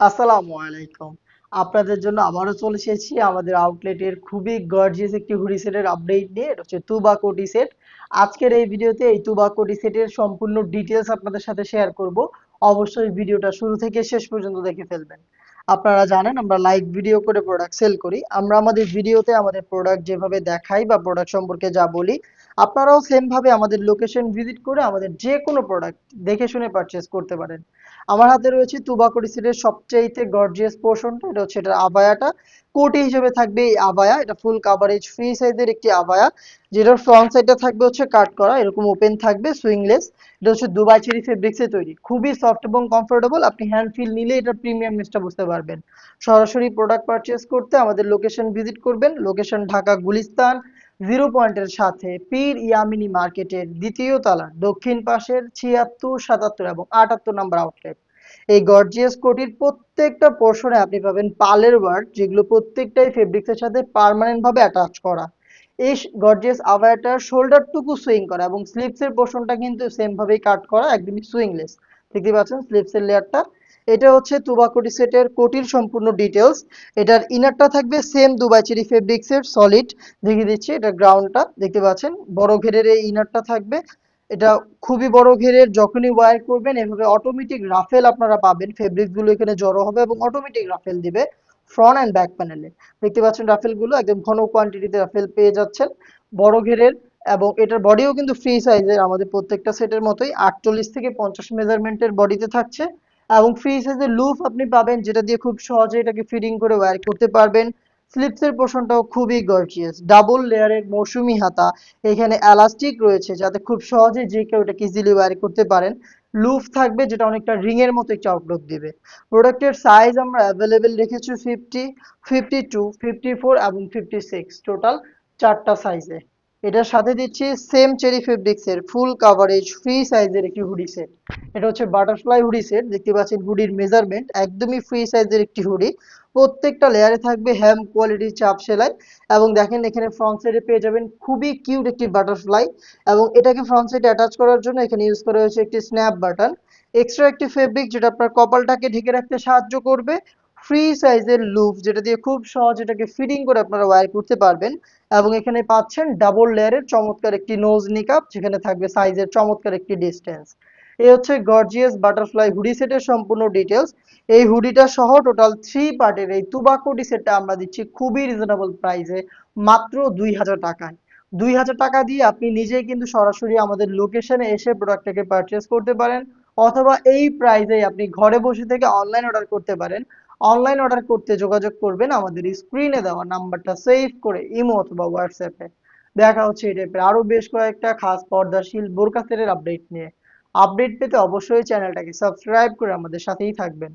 আসসালামু আলাইকুম। আপনাদের জন্য আবারও চলে এসেছি আমাদের আউটলেটের খুবই গর্জিয়াস একটি হুডি সেটের আপডেট নিয়ে। এটা হচ্ছে তুবা কোটি সেট আজকের এই ভিডিওতে এই তুবা কোটি সেটের সম্পূর্ণ ডিটেলস আপনাদের সাথে শেয়ার করব। অবশ্যই ভিডিওটা শুরু থেকে শেষ পর্যন্ত দেখে ফেলবেন। আপনারা জানেন, আমরা লাইভ ভিডিও করে প্রোডাক্ট সেল করি। আমরা আমাদের ভিডিওতে আমাদের প্রোডাক্ট যেভাবে দেখাই বা প্রোডাক্ট সম্পর্কে যা বলি আপনারাও সেম ভাবে আমাদের লোকেশন ভিজিট করে আমাদের যে কোনো প্রোডাক্ট দেখে শুনে পারচেস করতে পারেন। আমার হাতে রয়েছে তুবাকুড়ি সিটের সবচাইতে গর্জিয়াস পোর্শনটা এটা হচ্ছে এটা আবায়াটা। কোটি হিসেবে থাকবে এই আবায়া, এটা ফুল কাভারেজ ফ্রি সাইজের একটি আবায়া। যেটার ফ্রন্ট সাইডটা থাকবে হচ্ছে কাট করা, এরকম ওপেন থাকবে সুইংলেস এটা হচ্ছে দুবাই চেরি ফেব্রিক্সে তৈরি। খুবই সফট এবং কমফোর্টেবল আপনি হ্যান্ড ফিল নিলে এটার প্রিমিয়ামনেসটা বুঝতে পারবেন। সরাসরি প্রোডাক্ট পারচেস করতে আমাদের লোকেশন ভিজিট করবেন। লোকেশন ঢাকা, গুলিস্তান জিরো পয়েন্টের সাথে পীর ইয়ামিনী মার্কেটের দ্বিতীয় তলার দক্ষিণ পাশের ছিয়াত্তর, সাতাত্তর এবং আটাত্তর নাম্বার আউটলেট এই গর্জিয়াস কোটির প্রত্যেকটা পোর্শনে আপনি পাবেন পালের ওয়ার্ক যেগুলো প্রত্যেকটাই ফেব্রিক্সের সাথে পার্মানেন্ট ভাবে অ্যাটাচ করা। এই গর্জিয়াস আভায়াটার শোল্ডারটুকু সুইং করা এবং স্লিপসের পোর্শনটা কিন্তু সেম ভাবেই কাট করা, একদমই সুইংলেস দেখতে পাচ্ছেন স্লিপসের লেয়ারটা এটা হচ্ছে তুবাকুটি সেটের কোটির সম্পূর্ণ ডিটেলস এটার ইনারটা থাকবে সেম দুবাই চেরি ফেব্রিক্সের সলিড দেখিয়ে দিচ্ছি এটা গ্রাউন্ডটা দেখতে পাচ্ছেন। বড় ঘেরের এই ইনারটা থাকবে। এটা খুবই বড় ঘেরের, যখনই ওয়ার করবেন, এভাবে অটোমেটিক রাফেল আপনারা পাবেন। ফেব্রিকগুলো এখানে জড়ো হবে এবং অটোমেটিক রাফেল দিবে ফ্রন্ট অ্যান্ড ব্যাক প্যানেলে দেখতে পাচ্ছেন রাফেলগুলো একদম ঘন কোয়ান্টিটিতে রাফেল পেয়ে যাচ্ছেন বড় ঘেরের। এবং এটার বডিও কিন্তু ফ্রি সাইজের আমাদের প্রত্যেকটা সেটের মতোই আটচল্লিশ থেকে পঞ্চাশ মেজারমেন্টের বডিতে থাকছে। এবং ফ্রি সাইজের লুফ আপনি পাবেন, যেটা দিয়ে খুব সহজে এটাকে ফিটিং করে ওয়্যার করতে পারবেন। স্লিপসের পোর্শনটাও খুবই গর্জিয়াস ডাবল লেয়ারের মৌসুমি হাতা। এখানে এলাস্টিক রয়েছে, যাতে খুব সহজে যে কেউ এটাকে ইজিলি ওয়্যার করতে পারেন। লুফ থাকবে, যেটা অনেকটা রিং এর মতো একটা আউটলুক দিবে। প্রোডাক্টের সাইজ আমরা অ্যাভেলেবেল রেখেছি fifty fifty two fifty four এবং ফিফটি সিক্স টোটাল চারটা সাইজে এটার সাথে দিচ্ছি সেম চেরি ফেব্রিক্সের ফুল কাভারেজ ফ্রি সাইজের একটি হুডি সেট এটা হচ্ছে বাটারফ্লাই হুডি সেট দেখতে পাচ্ছেন হুডির মেজারমেন্ট একদমই ফ্রি সাইজের একটি হুডি প্রত্যেকটা লেয়ারে থাকবে হ্যাম কোয়ালিটির চাপ সেলাই এবং দেখেন এখানে ফ্রন্ট সাইডে পেয়ে যাবেন খুবই কিউট একটি বাটারফ্লাই এবং এটাকে ফ্রন্ট সাইডে অ্যাটাচ করার জন্য এখানে ইউজ করা হয়েছে একটি স্ন্যাপ বাটন এক্সট্রা একটি ফেব্রিক যেটা আপনার কপালটাকে ঢেকে রাখতে সাহায্য করবে। ফ্রি সাইজের লুপ যেটা দিয়ে খুব সহজ এটাকে ফিটিং করে আপনারা ওয়্যার করতে পারবেন। এবং এখানে পাচ্ছেন ডাবল লেয়ারের চমৎকার একটি নোজ নিকাপ যেখানে থাকবে সাইজের চমৎকার একটি ডিস্টেন্স এই হচ্ছে গর্জিয়াস বাটারফ্লাই হুডি সেটের সম্পূর্ণ ডিটেলস এই হুডিটা সহ টোটাল থ্রি পার্টের এই তুবাকুডি সেটটা আমরা দিচ্ছি খুবই রিজনেবল প্রাইসে মাত্র দুই হাজার টাকায়। দুই হাজার টাকা দিয়ে আপনি নিজেই কিন্তু সরাসরি আমাদের লোকেশনে এসে প্রোডাক্টটাকে পারচেস করতে পারেন, অথবা এই প্রাইসে আপনি ঘরে বসে থেকে অনলাইন অর্ডার করতে পারেন। অনলাইন অর্ডার করতে যোগাযোগ করবেন আমাদের স্ক্রিনে দেওয়া নাম্বারটা সেভ করে ইমো অথবা হোয়াটসঅ্যাপে দেখা হচ্ছে এই টাইপের আরও বেশ কয়েকটা খাস পর্দাশীল বোরকা সেটের আপডেট নিয়ে। আপডেট পেতে অবশ্যই চ্যানেলটাকে সাবস্ক্রাইব করে আমাদের সাথেই থাকবেন।